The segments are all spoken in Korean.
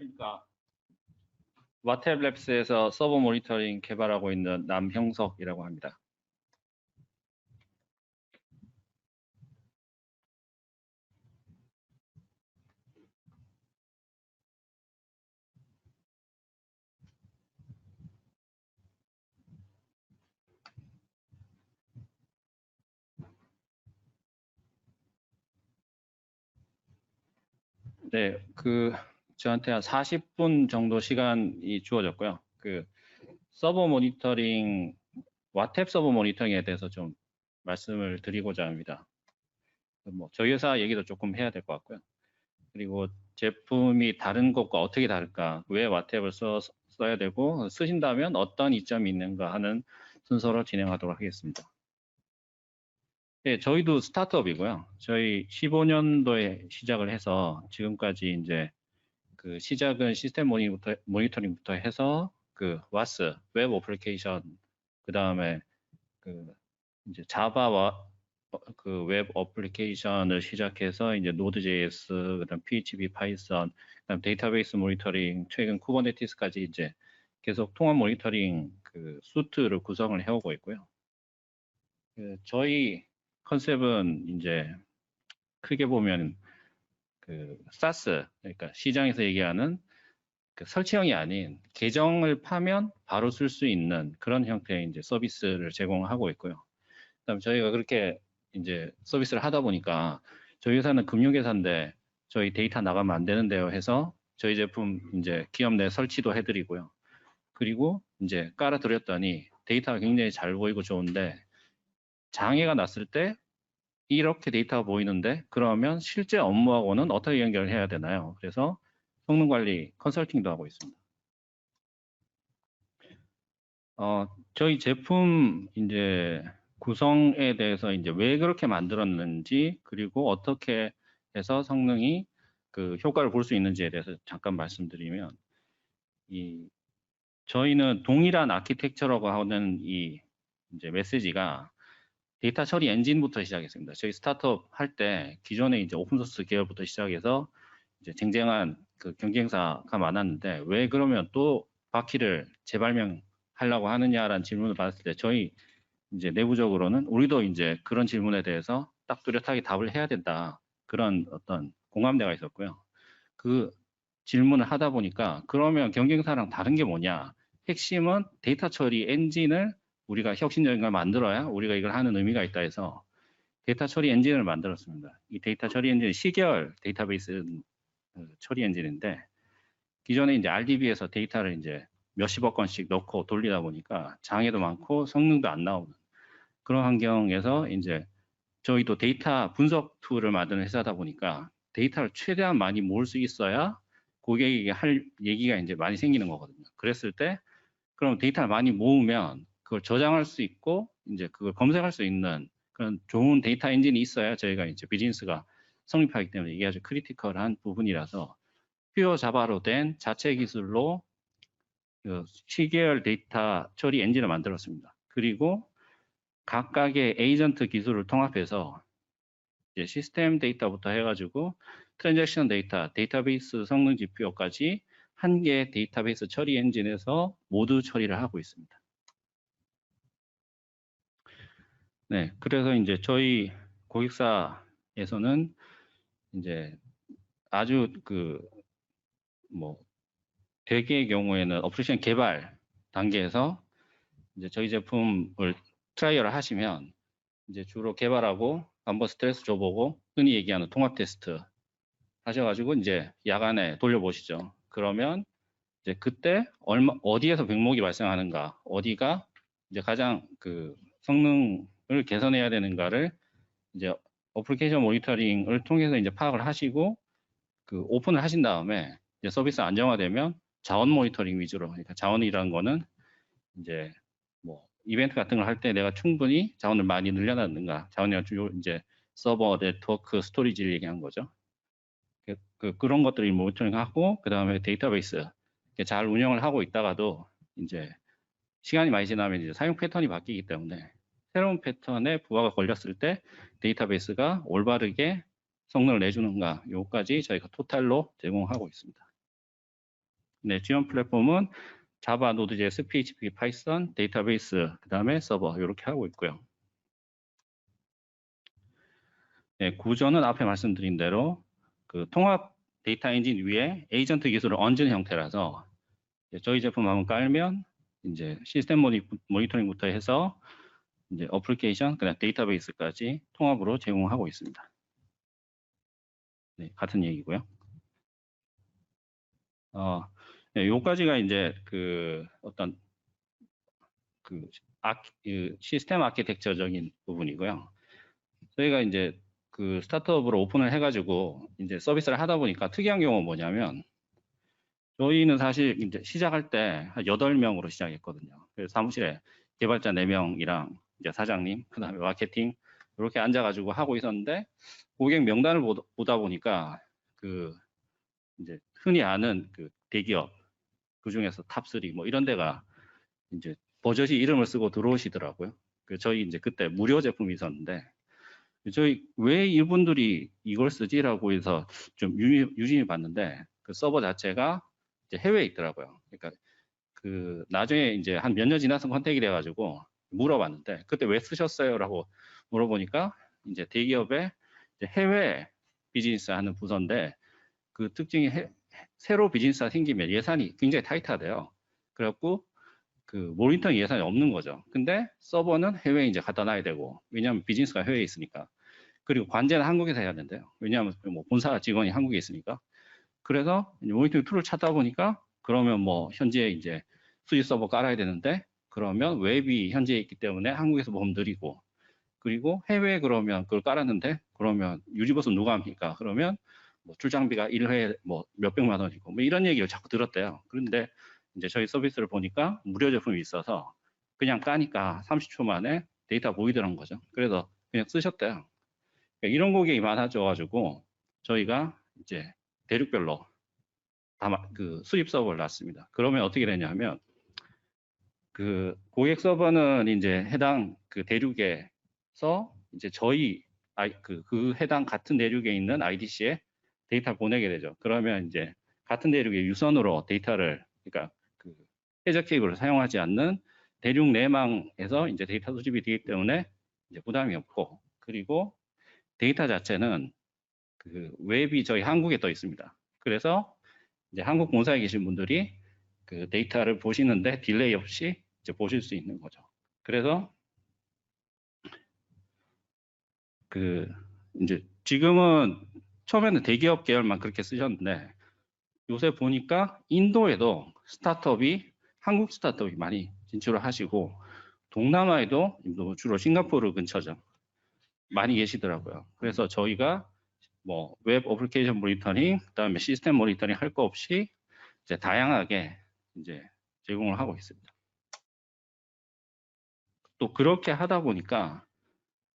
안녕하십니까. 와탭랩스에서 서버 모니터링 개발하고 있는 남형석이라고 합니다. 네, 그 저한테 한 40분 정도 시간이 주어졌고요. 그 서버 모니터링, 와탭 서버 모니터링에 대해서 좀 말씀을 드리고자 합니다. 뭐 저희 회사 얘기도 조금 해야 될 것 같고요. 그리고 제품이 다른 것과 어떻게 다를까, 왜 와탭을 써, 써야 되고 쓰신다면 어떤 이점이 있는가 하는 순서로 진행하도록 하겠습니다. 네, 저희도 스타트업이고요. 저희 15년도에 시작을 해서 지금까지 이제 그 시작은 시스템 모니터링부터, 모니터링부터 해서 그 와스 웹 어플리케이션 그 다음에 그 이제 자바와 그 웹 어플리케이션을 시작해서 이제 노드.js 그다음 PHP, 파이썬, 그다음 데이터베이스 모니터링, 최근 쿠버네티스까지 이제 계속 통합 모니터링 그 수트를 구성을 해오고 있고요. 그 저희 컨셉은 이제 크게 보면 그 사스 그러니까 시장에서 얘기하는 그 설치형이 아닌 계정을 파면 바로 쓸 수 있는 그런 형태의 이제 서비스를 제공하고 있고요. 그다음 저희가 그렇게 이제 서비스를 하다 보니까 저희 회사는 금융회사인데 저희 데이터 나가면 안 되는데요 해서 저희 제품 이제 기업 내 설치도 해드리고요. 그리고 이제 깔아드렸더니 데이터가 굉장히 잘 보이고 좋은데 장애가 났을 때 이렇게 데이터가 보이는데 그러면 실제 업무하고는 어떻게 연결해야 되나요? 그래서 성능 관리 컨설팅도 하고 있습니다. 어, 저희 제품 이제 구성에 대해서 이제 왜 그렇게 만들었는지 그리고 어떻게 해서 성능이 그 효과를 볼 수 있는지에 대해서 잠깐 말씀드리면 이 저희는 동일한 아키텍처라고 하는 이 이제 메시지가 데이터 처리 엔진부터 시작했습니다. 저희 스타트업 할 때 기존에 이제 오픈소스 계열부터 시작해서 이제 쟁쟁한 그 경쟁사가 많았는데 왜 그러면 또 바퀴를 재발명하려고 하느냐라는 질문을 받았을 때 저희 이제 내부적으로는 우리도 이제 그런 질문에 대해서 딱 뚜렷하게 답을 해야 된다 그런 어떤 공감대가 있었고요. 그 질문을 하다 보니까 그러면 경쟁사랑 다른 게 뭐냐? 핵심은 데이터 처리 엔진을 우리가 혁신적인 걸 만들어야 우리가 이걸 하는 의미가 있다 해서 데이터 처리 엔진을 만들었습니다. 이 데이터 처리 엔진은 시계열 데이터베이스 어, 처리 엔진인데 기존에 이제 RDB에서 데이터를 이제 몇십억 건씩 넣고 돌리다 보니까 장애도 많고 성능도 안 나오는 그런 환경에서 이제 저희도 데이터 분석 툴을 만드는 회사다 보니까 데이터를 최대한 많이 모을 수 있어야 고객에게 할 얘기가 이제 많이 생기는 거거든요. 그랬을 때 그럼 데이터를 많이 모으면 그걸 저장할 수 있고 이제 그걸 검색할 수 있는 그런 좋은 데이터 엔진이 있어야 저희가 이제 비즈니스가 성립하기 때문에 이게 아주 크리티컬한 부분이라서 퓨어 자바로 된 자체 기술로 그 시계열 데이터 처리 엔진을 만들었습니다. 그리고 각각의 에이전트 기술을 통합해서 시스템 데이터부터 해가지고 트랜잭션 데이터, 데이터베이스 성능 지표까지 한 개의 데이터베이스 처리 엔진에서 모두 처리를 하고 있습니다. 네, 그래서 이제 저희 고객사에서는 이제 아주 그 뭐 대개의 경우에는 어플리케이션 개발 단계에서 이제 저희 제품을 트라이얼을 하시면 이제 주로 개발하고 한번 스트레스 줘보고 흔히 얘기하는 통합 테스트 하셔가지고 이제 야간에 돌려보시죠. 그러면 이제 그때 얼마 어디에서 병목이 발생하는가, 어디가 이제 가장 그 성능 을 개선해야 되는가를 이제 어플리케이션 모니터링을 통해서 이제 파악을 하시고 그 오픈을 하신 다음에 이제 서비스 안정화되면 자원 모니터링 위주로 그러니까 자원이라는 거는 이제 뭐 이벤트 같은 걸 할 때 내가 충분히 자원을 많이 늘려놨는가 자원이랑 주요 이제 서버 네트워크 스토리지를 얘기한 거죠. 그, 그 그런 것들을 모니터링하고 그 다음에 데이터베이스 잘 운영을 하고 있다가도 이제 시간이 많이 지나면 이제 사용 패턴이 바뀌기 때문에 새로운 패턴에 부하가 걸렸을 때 데이터베이스가 올바르게 성능을 내주는가 요까지 저희가 토탈로 제공하고 있습니다. 네, 지원 플랫폼은 자바, 노드.js, PHP, 파이썬, 데이터베이스, 그 다음에 서버 이렇게 하고 있고요. 네, 구조는 앞에 말씀드린 대로 그 통합 데이터 엔진 위에 에이전트 기술을 얹은 형태라서 저희 제품 한번 깔면 이제 시스템 모니, 모니터링부터 해서 이제 어플리케이션, 그다음 데이터베이스까지 통합으로 제공하고 있습니다. 네, 같은 얘기고요. 어, 네, 요까지가 이제 그 어떤 그, 아, 그 시스템 아키텍처적인 부분이고요. 저희가 이제 그 스타트업으로 오픈을 해가지고 이제 서비스를 하다 보니까 특이한 경우는 뭐냐면 저희는 사실 이제 시작할 때 한 8명으로 시작했거든요. 그래서 사무실에 개발자 4명이랑 이제 사장님, 그 다음에 마케팅 이렇게 앉아가지고 하고 있었는데 고객 명단을 보- 보다 보니까 그 이제 흔히 아는 그 대기업 그 중에서 탑3 뭐 이런 데가 이제 버젓이 이름을 쓰고 들어오시더라고요. 그 저희 이제 그때 무료 제품이 있었는데 저희 왜 이분들이 이걸 쓰지라고 해서 좀 유심히 봤는데 그 서버 자체가 이제 해외에 있더라고요. 그러니까 그 나중에 이제 한 몇 년 지나서 컨택이 돼가지고 물어봤는데 그때 왜 쓰셨어요?라고 물어보니까 이제 대기업의 해외 비즈니스 하는 부서인데 그 특징이 해- 새로 비즈니스가 생기면 예산이 굉장히 타이트하대요. 그래갖고 그 모니터링 예산이 없는 거죠. 근데 서버는 해외에 이제 갖다 놔야 되고 왜냐하면 비즈니스가 해외에 있으니까 그리고 관제는 한국에서 해야 된대요. 왜냐하면 뭐 본사 직원이 한국에 있으니까 그래서 모니터링 툴을 찾다 보니까 그러면 뭐 현지에 이제 수지 서버 깔아야 되는데 그러면 웹이 현지에 있기 때문에 한국에서 보면 느리고 그리고 해외에 그러면 그걸 깔았는데 그러면 유지보수 누가 합니까? 그러면 뭐 출장비가 1회에 뭐 몇백만 원이고 뭐 이런 얘기를 자꾸 들었대요. 그런데 이제 저희 서비스를 보니까 무료 제품이 있어서 그냥 까니까 30초 만에 데이터 보이더란 거죠. 그래서 그냥 쓰셨대요. 그러니까 이런 고객이 많아져가지고 저희가 이제 대륙별로 다그 수입 서버를 놨습니다. 그러면 어떻게 되냐면 그 고객 서버는 이제 해당 그 대륙에서 이제 저희 그, 그 해당 같은 대륙에 있는 IDC에 데이터를 보내게 되죠. 그러면 이제 같은 대륙의 유선으로 데이터를 그러니까 그 해저 케이블을 사용하지 않는 대륙 내망에서 이제 데이터 수집이 되기 때문에 이제 부담이 없고 그리고 데이터 자체는 그 웹이 저희 한국에 떠 있습니다. 그래서 이제 한국 본사에 계신 분들이 그 데이터를 보시는데 딜레이 없이 이제 보실 수 있는 거죠. 그래서 그 이제 지금은 처음에는 대기업 계열만 그렇게 쓰셨는데 요새 보니까 인도에도 스타트업이 한국 스타트업이 많이 진출을 하시고 동남아에도 뭐 주로 싱가포르 근처죠. 많이 계시더라고요. 그래서 저희가 뭐 웹 어플리케이션 모니터링, 그다음에 시스템 모니터링 할 거 없이 이제 다양하게 이제 제공을 하고 있습니다. 또 그렇게 하다 보니까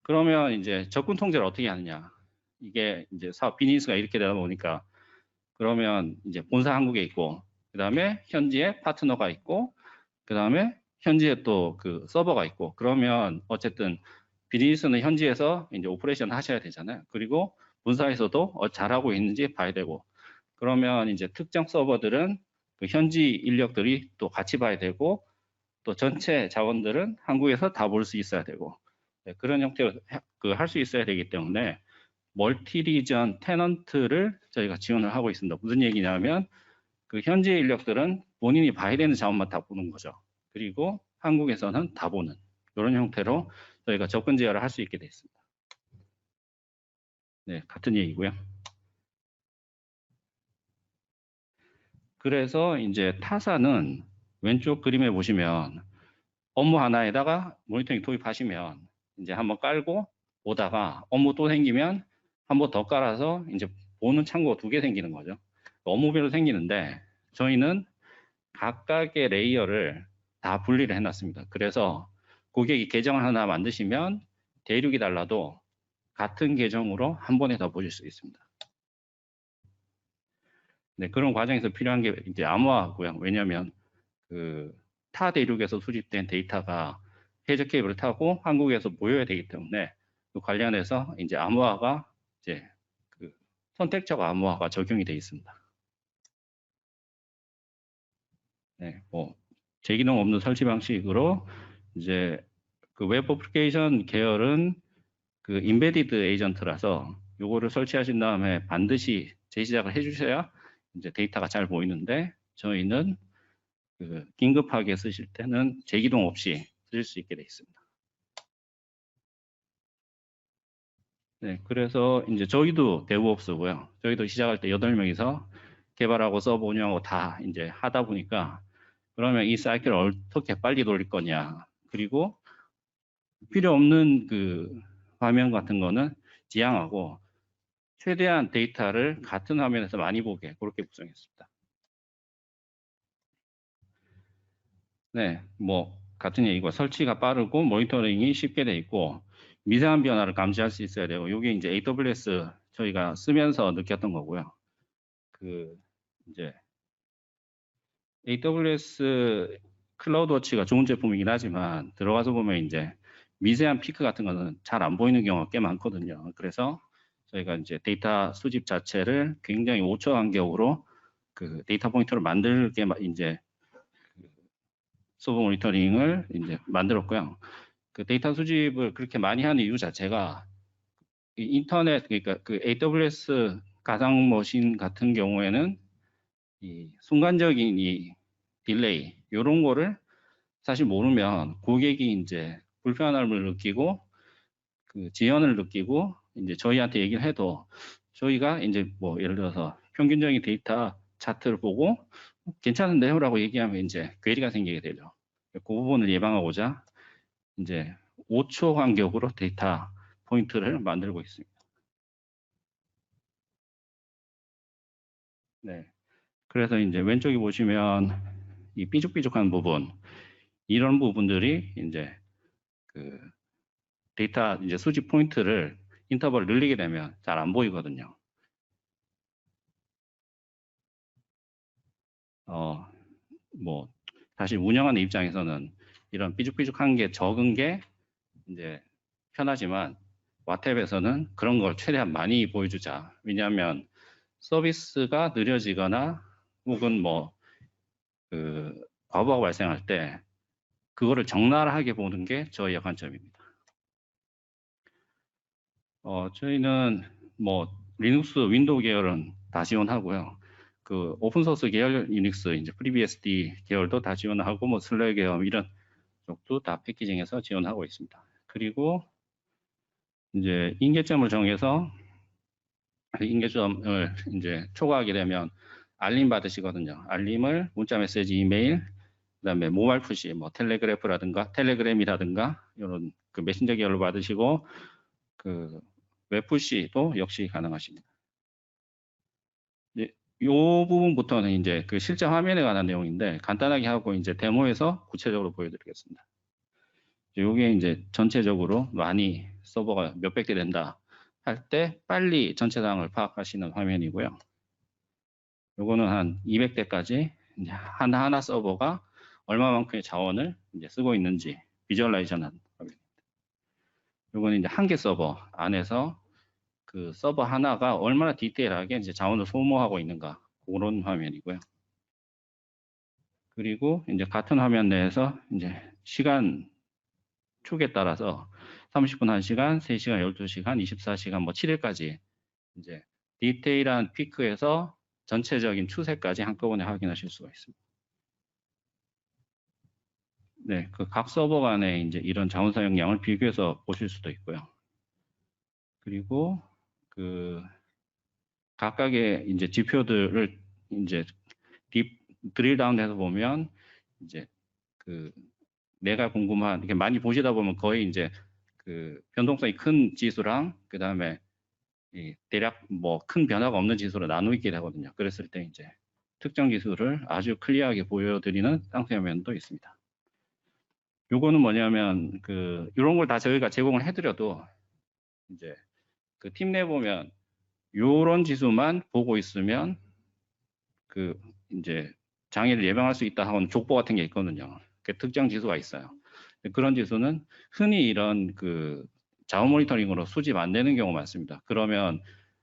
그러면 이제 접근 통제를 어떻게 하느냐? 이게 이제 사업 비즈니스가 이렇게 되다 보니까 그러면 이제 본사 한국에 있고 그 다음에 현지에 파트너가 있고 그 다음에 현지에 또 그 서버가 있고 그러면 어쨌든 비즈니스는 현지에서 이제 오퍼레이션 하셔야 되잖아요. 그리고 본사에서도 어, 잘하고 있는지 봐야 되고 그러면 이제 특정 서버들은 그 현지 인력들이 또 같이 봐야 되고 또 전체 자원들은 한국에서 다 볼 수 있어야 되고 네, 그런 형태로 그 할 수 있어야 되기 때문에 멀티 리전 테넌트를 저희가 지원을 하고 있습니다. 무슨 얘기냐면 그 현지 인력들은 본인이 봐야 되는 자원만 다 보는 거죠. 그리고 한국에서는 다 보는 이런 형태로 저희가 접근 제어를 할 수 있게 돼 있습니다. 네, 같은 얘기고요. 그래서 이제 타사는 왼쪽 그림에 보시면 업무 하나에다가 모니터링 도입하시면 이제 한번 깔고 보다가 업무 또 생기면 한번 더 깔아서 이제 보는 창구가 두개 생기는 거죠. 업무별로 생기는데 저희는 각각의 레이어를 다 분리를 해놨습니다. 그래서 고객이 계정을 하나 만드시면 대륙이 달라도 같은 계정으로 한 번에 다 보실 수 있습니다. 네, 그런 과정에서 필요한 게 이제 암호화고요. 왜냐하면 그 타 대륙에서 수집된 데이터가 해저 케이블을 타고 한국에서 모여야 되기 때문에 그 관련해서 이제 암호화가 이제 그 선택적 암호화가 적용이 되어 있습니다. 네, 뭐 제기능 없는 설치 방식으로 이제 그 웹 어플리케이션 계열은 그 인베디드 에이전트라서 요거를 설치하신 다음에 반드시 재시작을 해주셔야 이제 데이터가 잘 보이는데 저희는 그 긴급하게 쓰실 때는 제기동 없이 쓰실 수 있게 돼 있습니다. 네, 그래서 이제 저희도 데브옵스고요. 저희도 시작할 때 8명이서 개발하고 서버 운영하고 다 이제 하다 보니까 그러면 이 사이클을 어떻게 빨리 돌릴 거냐. 그리고 필요 없는 그 화면 같은 거는 지양하고 최대한 데이터를 같은 화면에서 많이 보게 그렇게 구성했습니다. 네, 뭐 같은 얘기고 설치가 빠르고 모니터링이 쉽게 돼 있고 미세한 변화를 감지할 수 있어야 되고 이게 이제 AWS 저희가 쓰면서 느꼈던 거고요. 그 이제 AWS 클라우드워치가 좋은 제품이긴 하지만 들어가서 보면 이제 미세한 피크 같은 거는 잘 안 보이는 경우가 꽤 많거든요. 그래서 저희가 이제 데이터 수집 자체를 굉장히 5초 간격으로 그 데이터 포인터를 만들게 마- 이제 그 서버 모니터링을 이제 만들었고요. 그 데이터 수집을 그렇게 많이 하는 이유 자체가 이 인터넷 그러니까 그 AWS 가상 머신 같은 경우에는 이 순간적인 이 딜레이 이런 거를 사실 모르면 고객이 이제 불편함을 느끼고 그 지연을 느끼고 이제 저희한테 얘기를 해도 저희가 이제 뭐 예를 들어서 평균적인 데이터 차트를 보고 괜찮은데요 라고 얘기하면 이제 괴리가 생기게 되죠. 그 부분을 예방하고자 이제 5초 간격으로 데이터 포인트를 만들고 있습니다. 네. 그래서 이제 왼쪽에 보시면 이 삐죽삐죽한 부분 이런 부분들이 이제 그 데이터 이제 수집 포인트를 인터벌을 늘리게 되면 잘 안 보이거든요. 어, 뭐 사실 운영하는 입장에서는 이런 삐죽삐죽한 게 적은 게 이제 편하지만 와탭에서는 그런 걸 최대한 많이 보여주자. 왜냐하면 서비스가 느려지거나 혹은 뭐 그 과부하가 발생할 때 그거를 적나라하게 보는 게 저희의 관점입니다. 어, 저희는 뭐 리눅스, 윈도우 계열은 다 지원하고요. 그 오픈 소스 계열 유닉스, 이제 FreeBSD 계열도 다 지원하고 뭐 슬랙 계열 이런 쪽도 다 패키징해서 지원하고 있습니다. 그리고 이제 인계점을 정해서 인계점을 이제 초과하게 되면 알림 받으시거든요. 알림을 문자 메시지, 이메일, 그다음에 모바일 푸시, 뭐 텔레그래프라든가 텔레그램이라든가 이런 그 메신저 계열로 받으시고 그 웹푸시도 역시 가능하십니다. 요 부분부터는 이제 그 실제 화면에 관한 내용인데 간단하게 하고 이제 데모에서 구체적으로 보여드리겠습니다. 요게 이제 전체적으로 많이 서버가 몇백 대 된다 할 때 빨리 전체 상황을 파악하시는 화면이고요. 요거는 한 200대까지 이제 하나하나 서버가 얼마만큼의 자원을 이제 쓰고 있는지 비주얼라이제이션한 화면입니다. 요거는 이제 한 개 서버 안에서 그 서버 하나가 얼마나 디테일하게 이제 자원을 소모하고 있는가 그런 화면이고요. 그리고 이제 같은 화면 내에서 이제 시간 축에 따라서 30분 1시간, 3시간, 12시간, 24시간, 뭐 7일까지 이제 디테일한 피크에서 전체적인 추세까지 한꺼번에 확인하실 수가 있습니다. 네, 그 각 서버 간에 이제 이런 자원 사용량을 비교해서 보실 수도 있고요. 그리고 그 각각의 이제 지표들을 이제 딥 드릴 다운해서 보면 이제 그 내가 궁금한 이렇게 많이 보시다 보면 거의 이제 그 변동성이 큰 지수랑 그 다음에 이 대략 뭐 큰 변화가 없는 지수로 나누게 되거든요. 그랬을 때 이제 특정 지수를 아주 클리어하게 보여드리는 상세 화면도 있습니다. 요거는 뭐냐면 그 이런 걸 다 저희가 제공을 해드려도 이제 그 팀 내 보면 요런 지수만 보고 있으면 그 이제 장애를 예방할 수 있다 하는 족보 같은 게 있거든요. 그 특정 지수가 있어요. 그런 지수는 흔히 이런 그 자원 모니터링으로 수집 안 되는 경우가 많습니다. 그러면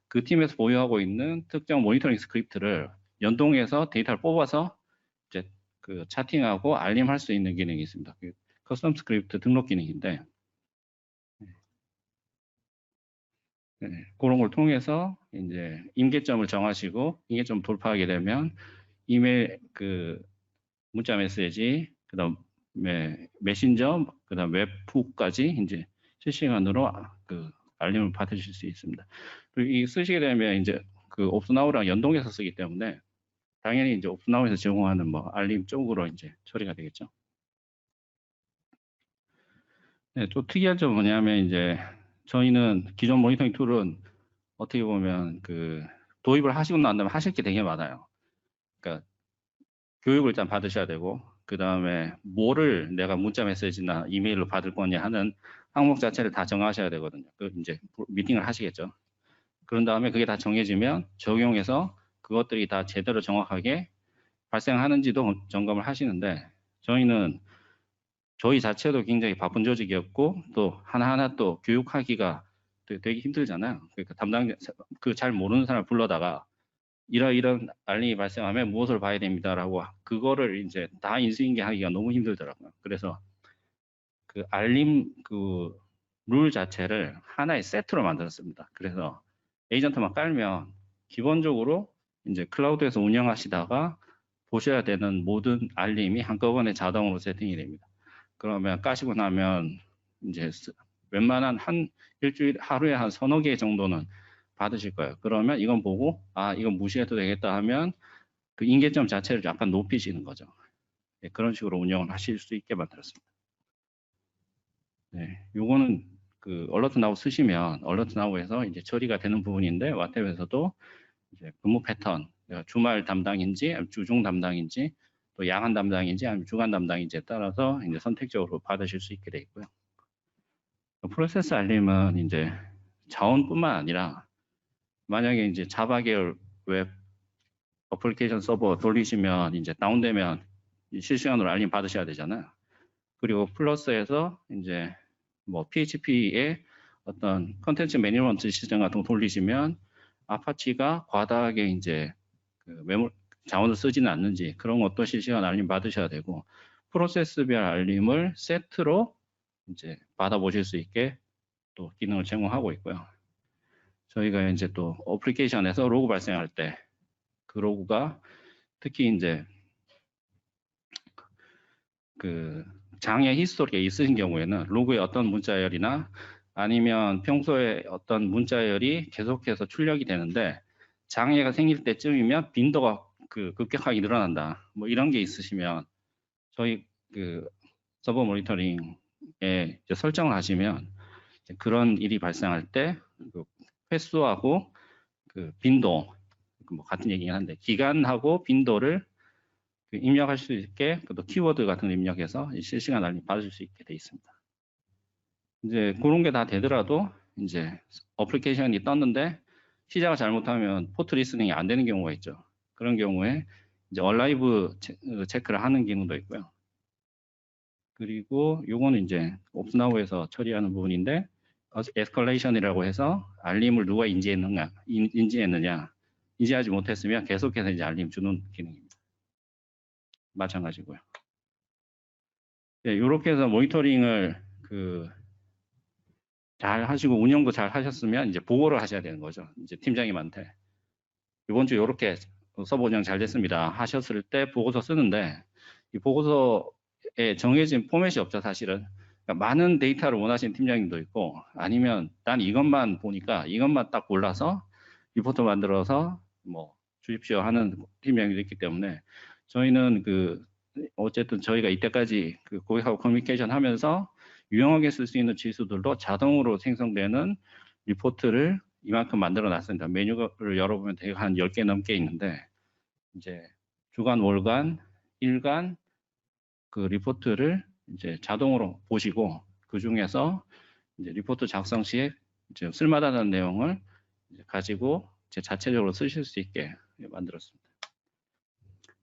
그 팀에서 보유하고 있는 특정 모니터링 스크립트를 연동해서 데이터를 뽑아서 이제 그 차팅하고 알림할 수 있는 기능이 있습니다. 그 커스텀 스크립트 등록 기능인데 네, 그런 걸 통해서 이제 임계점을 정하시고 임계점 돌파하게 되면 이메일 그 문자 메시지 그다음에 메신저 그다음 웹푸까지 이제 실시간으로 아- 그 알림을 받으실 수 있습니다. 그리고 이 쓰시게 되면 이제 그 옵스나우랑 연동해서 쓰기 때문에 당연히 이제 옵스나우에서 제공하는 뭐 알림 쪽으로 이제 처리가 되겠죠. 네, 또 특이한 점은 뭐냐면 이제 저희는 기존 모니터링 툴은 어떻게 보면 그 도입을 하시고 난 다음에 하실 게 되게 많아요. 그러니까 교육을 일단 받으셔야 되고 그 다음에 뭐를 내가 문자 메시지나 이메일로 받을 거냐 하는 항목 자체를 다 정하셔야 되거든요. 그 이제 미팅을 하시겠죠. 그런 다음에 그게 다 정해지면 적용해서 그것들이 다 제대로 정확하게 발생하는지도 점검을 하시는데 저희는 저희 자체도 굉장히 바쁜 조직이었고 또 하나하나 또 교육하기가 되- 되게 힘들잖아요. 그러니까 담당 그 잘 모르는 사람을 불러다가 이런 이런 알림이 발생하면 무엇을 봐야 됩니다라고 그거를 이제 다 인수인계하기가 너무 힘들더라고요. 그래서 그 알림 그 룰 자체를 하나의 세트로 만들었습니다. 그래서 에이전트만 깔면 기본적으로 이제 클라우드에서 운영하시다가 보셔야 되는 모든 알림이 한꺼번에 자동으로 세팅이 됩니다. 그러면 까시고 나면 이제 스- 웬만한 한 일주일 하루에 한 서너 개 정도는 받으실 거예요. 그러면 이건 보고 아 이건 무시해도 되겠다 하면 그 인계점 자체를 약간 높이시는 거죠. 네, 그런 식으로 운영을 하실 수 있게 만들었습니다. 네, 요거는 그 얼러트 나우 쓰시면 얼러트 나우에서 이제 처리가 되는 부분인데 와탭에서도 이제 근무 패턴 주말 담당인지 주중 담당인지 또 야간 담당인지 아니면 주간 담당인지에 따라서 이제 선택적으로 받으실 수 있게 돼 있고요. 프로세스 알림은 이제 자원뿐만 아니라 만약에 이제 자바 계열 웹 어플리케이션 서버 돌리시면 이제 다운되면 이 실시간으로 알림 받으셔야 되잖아요. 그리고 플러스에서 이제 뭐 PHP의 어떤 컨텐츠 매니지먼트 시스템 같은 거 돌리시면 아파치가 과다하게 이제 그 메모 자원을 쓰지는 않는지 그런 것도 실시간 알림 받으셔야 되고 프로세스별 알림을 세트로 이제 받아보실 수 있게 또 기능을 제공하고 있고요. 저희가 이제 또 어플리케이션에서 로그 발생할 때 그 로그가 특히 이제 그 장애 히스토리가 있으신 경우에는 로그에 어떤 문자열이나 아니면 평소에 어떤 문자열이 계속해서 출력이 되는데 장애가 생길 때쯤이면 빈도가 그 급격하게 늘어난다. 뭐 이런 게 있으시면 저희 그 서버 모니터링에 설정을 하시면 그런 일이 발생할 때 그 횟수하고 그 빈도 그뭐 같은 얘기긴 한데 기간하고 빈도를 그 입력할 수 있게 또 키워드 같은 거 입력해서 이 실시간 알림 받을 수 있게 돼 있습니다. 이제 그런 게 다 되더라도 이제 어플리케이션이 떴는데 시작을 잘못하면 포트 리스닝이 안 되는 경우가 있죠. 그런 경우에 이제 얼라이브 체- 어, 체크를 하는 기능도 있고요. 그리고 요거는 이제 옵스나우에서 처리하는 부분인데 에스컬레이션이라고 해서 알림을 누가 인지했느냐, 인, 인지했느냐, 인지하지 못했으면 계속해서 이제 알림 주는 기능입니다. 마찬가지고요. 네, 이렇게 해서 모니터링을 그 잘 하시고 운영도 잘 하셨으면 이제 보고를 하셔야 되는 거죠. 이제 팀장님한테 이번 주 이렇게 서버 운영 잘 됐습니다. 하셨을 때 보고서 쓰는데 이 보고서에 정해진 포맷이 없죠, 사실은. 그러니까 많은 데이터를 원하시는 팀장님도 있고 아니면 난 이것만 보니까 이것만 딱 골라서 리포트 만들어서 뭐 주십시오 하는 팀장님도 있기 때문에 저희는 그 어쨌든 저희가 이때까지 그 고객하고 커뮤니케이션 하면서 유용하게 쓸 수 있는 지수들로 자동으로 생성되는 리포트를 이만큼 만들어 놨습니다. 메뉴를 열어보면 대개 한 10개 넘게 있는데 이제 주간, 월간, 일간 그 리포트를 이제 자동으로 보시고 그 중에서 이제 리포트 작성 시에 이제 쓸만하다는 내용을 이제 가지고 이제 자체적으로 쓰실 수 있게 만들었습니다.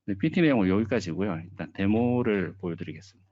네, PT 내용은 여기까지고요. 일단 데모를 보여드리겠습니다.